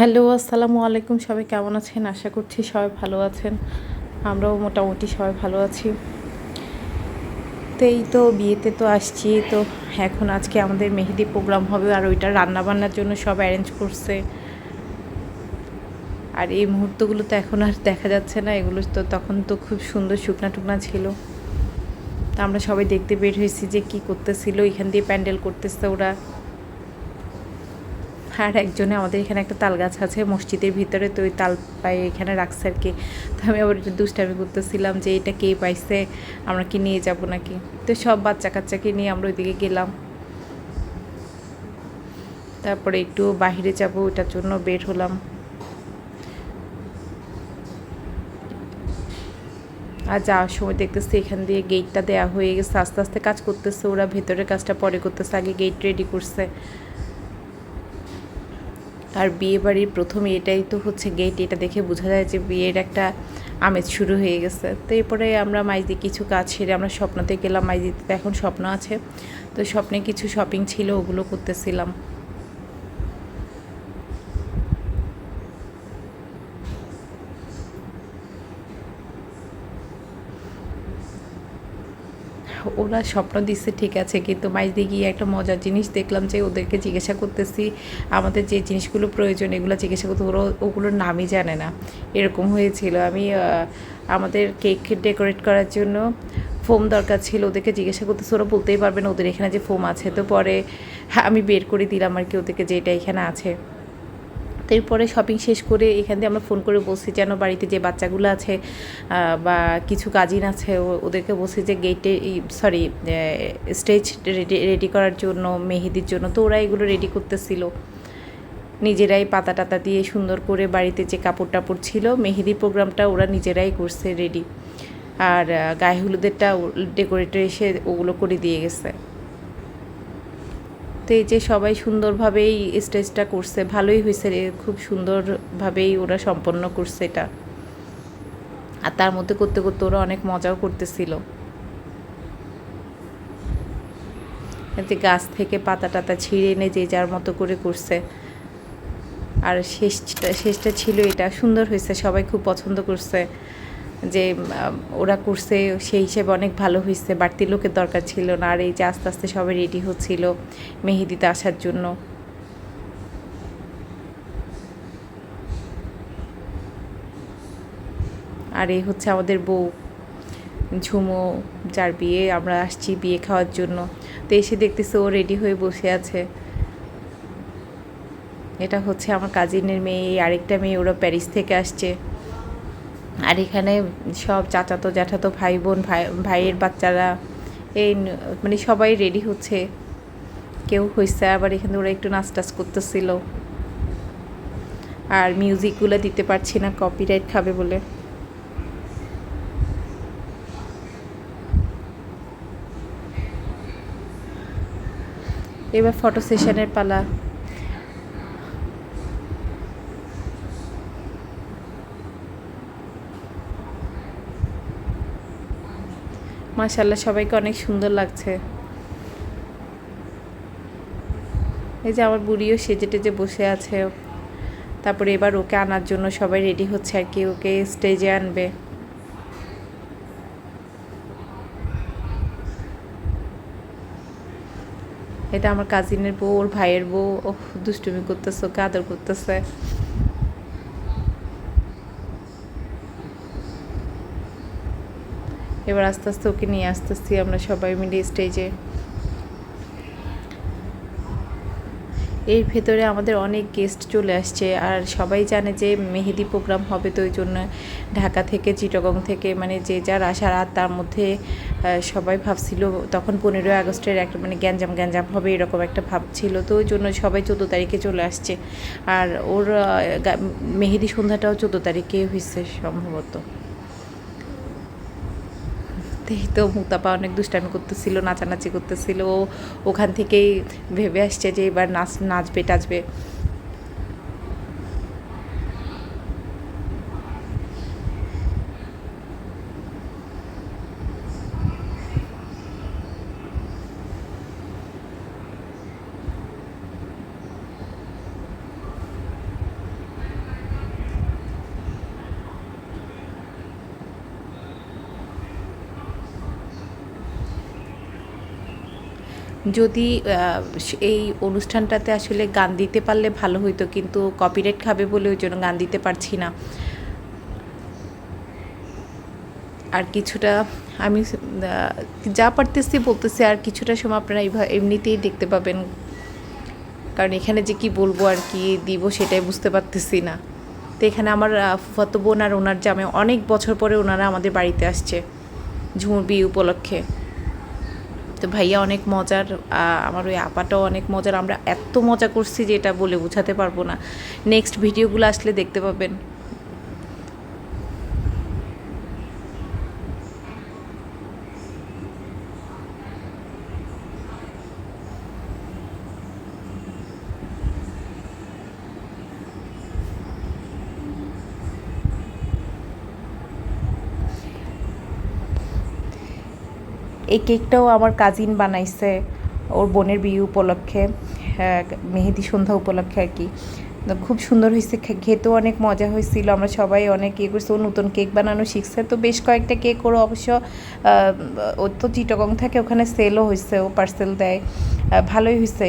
Hello, আসসালামু আলাইকুম। সবাই কেমন আছেন? আশা করছি সবাই ভালো আছেন। আমরাও মোটামুটি সবাই ভালো আছি। তো এই তো বিয়েতে তো আসছি। তো এখন আজকে আমাদের মেহেদি প্রোগ্রাম হবে আর ওইটা রান্না বান্নার জন্য সব অ্যারেঞ্জ করছে। আর এই মুহূর্তগুলো তো এখন আর দেখা যাচ্ছে না। এগুলো তো তখন তো খুব সুন্দর শুকনা টুকনা ছিল। তো আমরা সবাই দেখতে বের হয়েছি যে কি করতেছিল। এখান দিয়ে প্যান্ডেল করতেছে ওরা। আর একজনে আমাদের এখানে একটা তাল গাছ আছে মসজিদের ভিতরে, তো ওই তাল পায়ে এখানে রাখছে আর কি। তো আমি আবার একটু দুষ্টামি করতেছিলাম যে এটা কে পাইছে, আমরা কি নিয়ে যাব নাকি? তো সব বাচ্চা কাচ্চাকে নিয়ে আমরা ওইদিকে গেলাম। তারপরে একটু বাহিরে যাব, ওটার জন্য বের হলাম। আর যাওয়ার সময় দেখতেছি এখান দিয়ে গেটটা দেওয়া হয়ে গেছে, আস্তে আস্তে কাজ করতেছে ওরা, ভেতরের কাজটা পরে করতেছে, আগে গেট রেডি করছে। আর বিয়ে বাড়ির প্রথমে এটাই তো হচ্ছে গেট এটা দেখে বোঝা যায় যে বিয়ের একটা আমেজ শুরু হয়ে গেছে। তো এরপরে আমরা মাইজি কিছু কাজ সেরে আমরা স্বপ্নতে গেলাম মাইজিতে তো এখন স্বপ্ন আছে। তো স্বপ্নে কিছু শপিং ছিল, ওগুলো করতেছিলাম। ওরা স্বপ্ন দিচ্ছে, ঠিক আছে, কিন্তু মাইজদি গিয়ে একটা মজার জিনিস দেখলাম যে ওদেরকে জিজ্ঞাসা করতেছি, আমাদের যে জিনিসগুলো প্রয়োজন এগুলো জিজ্ঞাসা করতে, ওরা ওগুলোর নামই জানে না। এরকম হয়েছিল। আমি আমাদের কেক ডেকোরেট করার জন্য ফোম দরকার ছিল, ওদেরকে জিজ্ঞাসা করতেছে, ওরা বলতেই পারবে না ওদের এখানে যে ফোম আছে, তো পরে আমি বের করে দিলাম আর কি ওদেরকে যে এটা এখানে আছে। তো এরপরে শপিং শেষ করে এখান দিয়ে আমরা ফোন করে বলছি যেন বাড়িতে যে বাচ্চাগুলো আছে বা কিছু কাজিন আছে ওদেরকে বলছি যে গেটে সরি স্টেজ রেডি রেডি করার জন্য, মেহেদির জন্য। তো ওরা এগুলো রেডি করতেছিল। নিজেরাই পাতা টাতা দিয়ে সুন্দর করে বাড়িতে যে কাপড় টাপড় ছিল, মেহেদি প্রোগ্রামটা ওরা নিজেরাই করছে রেডি আর গায়ে হলুদেরটা ডেকোরেটর এসে ওগুলো করে দিয়ে গেছে। তো যে সবাই সুন্দরভাবেই স্টেজটা করছে, ভালোই হয়েছে রে, খুব সুন্দরভাবেই ওরা সম্পন্ন করছে এটা। আর তার মধ্যে করতে করতে ওরা অনেক মজাও করতেছিল। যে গাছ থেকে পাতা টাতা ছিঁড়ে এনে যে যার মতো করে করছে। আর শেষটা শেষটা ছিল এটা, সুন্দর হয়েছে, সবাই খুব পছন্দ করছে। যে ওরা করছে, সেই হিসেবে অনেক ভালো হয়েছে বাড়তি লোকের দরকার ছিল না। আর এই যে আস্তে আস্তে সবাই রেডি হচ্ছিল মেহেদিতে আসার জন্য। আর এই হচ্ছে আমাদের বউ, ঝুমো, যার বিয়ে আমরা আসছি বিয়ে খাওয়ার জন্য। তো এসে দেখতেছে ও রেডি হয়ে বসে আছে। এটা হচ্ছে আমার কাজিনের মেয়ে আরেকটা মেয়ে ওরা প্যারিস থেকে আসছে। আর এখানে সব চাচাতো, জ্যাঠাতো ভাই বোন ভাই, ভাইয়ের বাচ্চারা এই মানে সবাই রেডি হচ্ছে। কেউ হয়েছে আবার এখানে ওরা একটু নাচ টাচ করতেছিল। আর মিউজিকগুলো দিতে পারছি না কপিরাইট খাবে বলে। এবার ফটো সেশনের পালা। মাশাল্লাহ সবাইকে অনেক সুন্দর লাগছে। এই যে আমার বুড়িও সেজে টেজে বসে আছে। তারপরে এবার ওকে আনার জন্য সবাই রেডি হচ্ছে আর কি, ওকে স্টেজে আনবে। এটা আমার কাজিনের বউ, ওর ভাইয়ের বউ। ও দুষ্টুমি করতেছে, ওকে আদর করতেছে। এবার আস্তে আস্তে ওকে নিয়ে আস্তে আসতেছি আমরা সবাই মিলে স্টেজে এর ভেতরে আমাদের অনেক গেস্ট চলে আসছে আর সবাই জানে যে মেহেদি প্রোগ্রাম হবে তো ওই জন্য ঢাকা থেকে, চিটগং থেকে মানে যে যার আসার আর তার মধ্যে সবাই ভাবছিল তখন পনেরোই আগস্টের একটা মানে গ্যাঞ্জাম গ্যাঞ্জাম হবে এরকম একটা ভাব ছিল তো ওই জন্য সবাই চোদ্দ তারিখে চলে আসছে। আর ওর মেহেদি সন্ধ্যাটাও চোদ্দ তারিখে হয়েছে সম্ভবত। এই তো মুতাপা অনেক দুষ্টামি করতেছিল, নাচানাচি করতেছিল। ওখান থেকেই ভেবে আসছে যে এবার নাচ, নাচবে, টাচবে। যদি এই অনুষ্ঠানটাতে আসলে গান দিতে পারলে ভালো হইতো, কিন্তু কপিরাইট খাবে বলে ওই জন্য গান দিতে পারছি না। আর কিছুটা আমি যা পারতেছি বলতেছি, আর কিছুটা সময় আপনারা এমনিতেই দেখতে পাবেন। কারণ এখানে যে কি বলব আর কি দিব সেটাই বুঝতে পারতেছি না। তো এখানে আমার ফুফাতো বোন আর ওনার জামে অনেক বছর পরে ওনারা আমাদের বাড়িতে আসছে, ঝুমুর বিয়ে উপলক্ষে। তো ভাইয়া অনেক মজার আমার ওই আপাটাও অনেক মজার। আমরা এত মজা করছি যে এটা বলে বোঝাতে পারব না। নেক্সট ভিডিওগুলো আসলে দেখতে পাবেন। এই কেকটাও আমার কাজিন বানাইছে ওর বোনের বিয়ে উপলক্ষে হ্যাঁ, মেহেদি সন্ধ্যা উপলক্ষে আর কি। খুব সুন্দর হয়েছে খেতেও অনেক মজা হয়েছিল আমরা সবাই অনেক ইয়ে করছি ও নতুন কেক বানানো শিখছে তো বেশ কয়েকটা কেক ওর অবশ্য ও তো চিটগং থাকে ওখানে সেলও হয়েছে ও পার্সেল দেয় ভালোই হয়েছে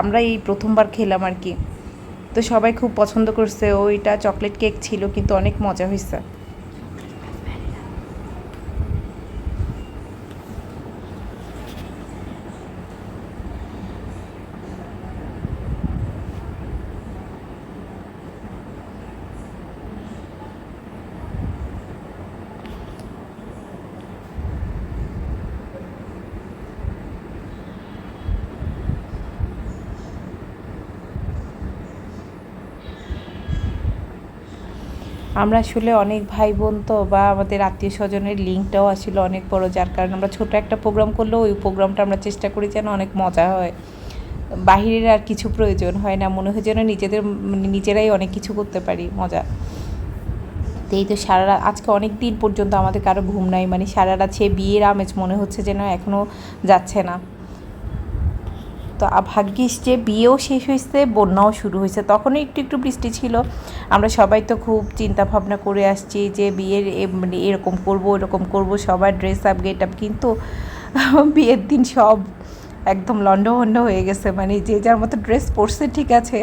আমরা এই প্রথমবার খেলাম আর কি। তো সবাই খুব পছন্দ করছে ওইটা চকলেট কেক ছিল কিন্তু অনেক মজা হয়েছে। আমরা আসলে অনেক ভাই বোন তো বা আমাদের আত্মীয় স্বজনের লিঙ্কটাও আসলে অনেক বড়, যার কারণে আমরা ছোট একটা প্রোগ্রাম করলেও ওই প্রোগ্রামটা আমরা চেষ্টা করি যেন অনেক মজা হয়। বাহিরের আর কিছু প্রয়োজন হয় না, মনে হয় যেন নিজেদের মানে নিজেরাই অনেক কিছু করতে পারি, মজা। এই তো সারা আজকে অনেক দিন পর্যন্ত আমাদের কারও ঘুম নাই মানে সারা রাত সে বিয়ের আমেজ মনে হচ্ছে যেন এখনও যাচ্ছে না। তো ভাগ্যিস যে বিয়েও শেষ হয়েছে, বন্যাও শুরু হয়েছে। তখনও একটু একটু বৃষ্টি ছিল। আমরা সবাই তো খুব চিন্তা ভাবনা করে আসছি যে বিয়ের মানে এরকম করব এরকম করব, সবার ড্রেস আপ গেট আপ কিন্তু বিয়ের দিন সব একদম লন্ডভন্ড হয়ে গেছে। মানে যে যার মতো ড্রেস পরছে, ঠিক আছে।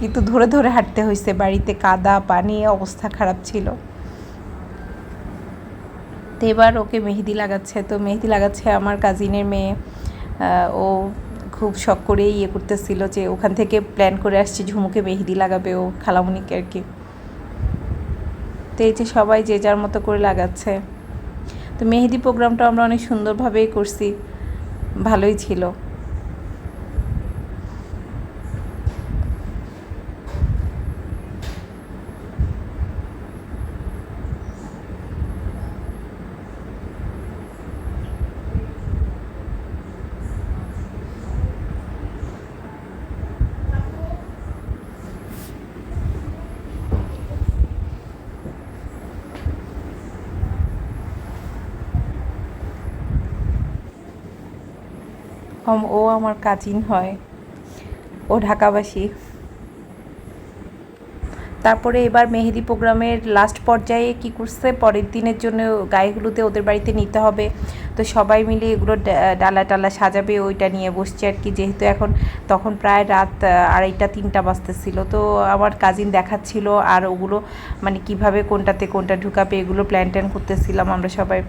কিন্তু ধরে ধরে হাঁটতে হয়েছে। বাড়িতে কাদা, পানি, অবস্থা খারাপ ছিল। তো এবার ওকে মেহেদি লাগাচ্ছে। তো মেহেদি লাগাচ্ছে আমার কাজিনের মেয়ে। ও খুব শখ করে ইয়ে করতেছিল যে ওখান থেকে প্ল্যান করে আসছে, ঝুমুকে মেহেদি লাগাবে ও খালামুনিকে আর কি। তো এই যে সবাই যে যার মতো করে লাগাচ্ছে। তো মেহেদি প্রোগ্রামটা আমরা অনেক সুন্দরভাবেই করছি। ভালোই ছিল। হম, ও আমার কাজিন হয়। ও ঢাকাবাসী। তারপরে এবার মেহেদি প্রোগ্রামের লাস্ট পর্যায়ে কি করছে পরের দিনের জন্য গায়ে হলুদে ওদের বাড়িতে নিতে হবে। তো সবাই মিলে এগুলো ডালা টালা সাজাবে ওইটা নিয়ে বসছে আর কি। যেহেতু এখন তখন প্রায় রাত আড়াইটা তিনটা বাজতেছিল। তো আমার কাজিন দেখাচ্ছিল আর ওগুলো মানে কীভাবে কোনটাতে কোনটা ঢুকাবে এগুলো প্ল্যান ট্যান করতেছিলাম আমরা সবাই।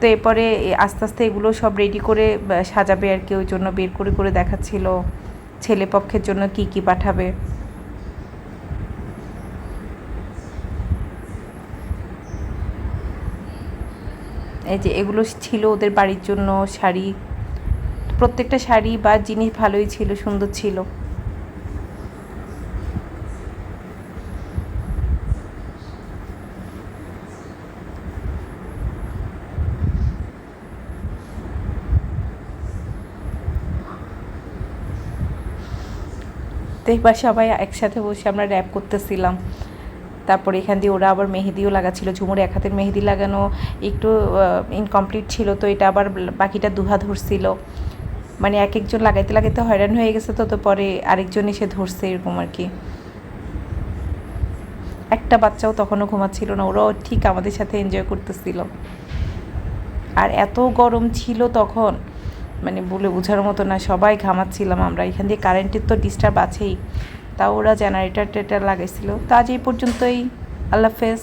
তো এরপরে আস্তে আস্তে এগুলো সব রেডি করে সাজাবে আর কি ওই জন্য বের করে করে দেখাচ্ছিল ছেলে পক্ষের জন্য কি কি পাঠাবে। এই যে এগুলো ছিল ওদের বাড়ির জন্য শাড়ি, প্রত্যেকটা শাড়ি বা জিনিস ভালোই ছিল, সুন্দর ছিল। তো এবার সবাই একসাথে বসে আমরা র্যাপ করতেছিলাম। তারপরে এখান দিয়ে ওরা আবার মেহেদিও লাগাচ্ছিল, ঝুমুর এক হাতের মেহেদি লাগানো, একটু ইনকমপ্লিট ছিল তো এটা আবার বাকিটা দুহা ধরছিল। মানে এক একজন লাগাইতে লাগাইতে হয়রান হয়ে গেছে তো তো পরে আরেকজন এসে ধরছে এরকম আর কি। একটা বাচ্চাও তখনও ঘুমাচ্ছিল না, ওরাও ঠিক আমাদের সাথে এনজয় করতেছিল। আর এত গরম ছিল তখন মানে বলে বোঝার মতো না, সবাই ঘামাচ্ছিলাম আমরা। এখান দিয়ে কারেন্টের তো ডিস্টার্ব আছেই। তাও ওরা জেনারেটার টেটার লাগাইছিল। তো আজ এই পর্যন্তই। আল্লাহ হাফেজ।